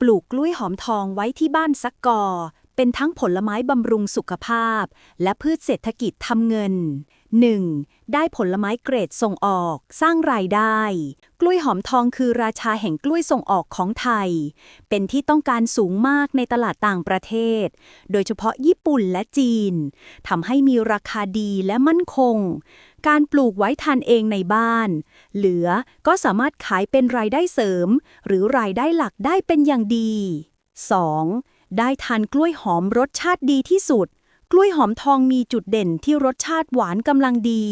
ปลูกกล้วยหอมทองไว้ที่บ้านสักกอ เป็นทั้งผลไม้บำรุงสุขภาพ และพืชเศรษฐกิจทำเงิน 1. ได้ผลไม้เกรดส่งออก สร้างรายได้ กล้วยหอมทองคือราชาแห่งกล้วยส่งออกของไทย เป็นที่ต้องการสูงมากในตลาดต่างประเทศ โดยเฉพาะญี่ปุ่นและจีนทำให้มีราคาดีและมั่นคง การปลูกไว้ทานเองในบ้าน เหลือก็สามารถขายเป็นรายได้เสริม หรือรายได้หลักได้เป็นอย่างดี 2. ได้ทานกล้วยหอมรสชาติดีที่สุด กล้วยหอมทองมีจุดเด่นที่รสชาติหวานกำลังดี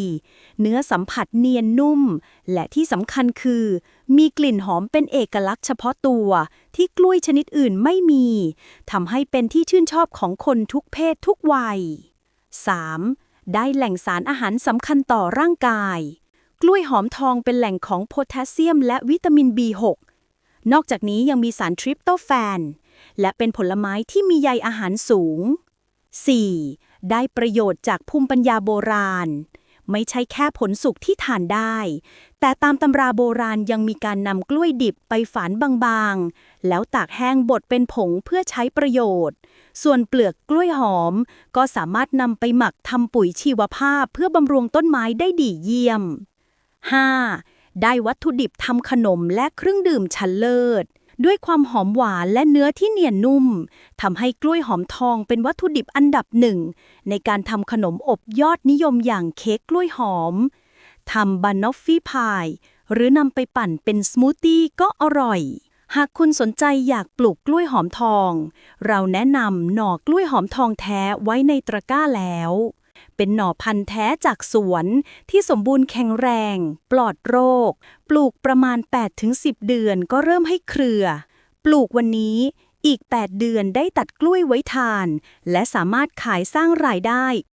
เนื้อสัมผัสเนียนนุ่ม และที่สำคัญคือ มีกลิ่นหอมเป็นเอกลักษณ์เฉพาะตัว ที่กล้วยชนิดอื่นไม่มีทำให้เป็นที่ชื่นชอบของคนทุกเพศทุกวัย 3. ได้แหล่งสารอาหารสำคัญต่อร่างกาย กล้วยหอมทองเป็นแหล่งของโพแทสเซียม และวิตามิน B6 นอกจากนี้ยังมีสารทริปโตแฟน และเป็นผลไม้ที่มีใยอาหารสูง 4. ได้ประโยชน์จากภูมิปัญญาโบราณ ไม่ใช่แค่ผลสุกที่ทานได้ แต่ตามตำราโบราณยังมีการนำกล้วยดิบไปฝานบางๆ แล้วตากแห้งบดเป็นผงเพื่อใช้ประโยชน์ ส่วนเปลือกกล้วยหอม ก็สามารถนำไปหมักทำปุ๋ยชีวภาพเพื่อบำรุงต้นไม้ได้ดีเยี่ยม 5. ได้วัตถุดิบทำขนมและเครื่องดื่มชั้นเลิศ ด้วยความหอมหวานและเนื้อที่เนียนนุ่มทำให้กล้วยหอมทองเป็นวัตถุดิบอันดับหนึ่ง ในการทำขนมอบยอดนิยมอย่างเค้กกล้วยหอมทำบานอฟฟี่พาย หรือนำไปปั่นเป็นสมูทตี้ก็อร่อย หากคุณสนใจอยากปลูกกล้วยหอมทอง เราแนะนำหน่อกล้วยหอมทองแท้ไว้ในตะกร้าแล้ว เป็นหน่อพันธุ์แท้จากสวน ที่สมบูรณ์แข็งแรง ปลอดโรค ปลูกประมาณ 8-10 เดือนก็เริ่มให้เครือ ปลูกวันนี้อีก 8 เดือนได้ตัดกล้วยไว้ทาน และสามารถขายสร้างรายได้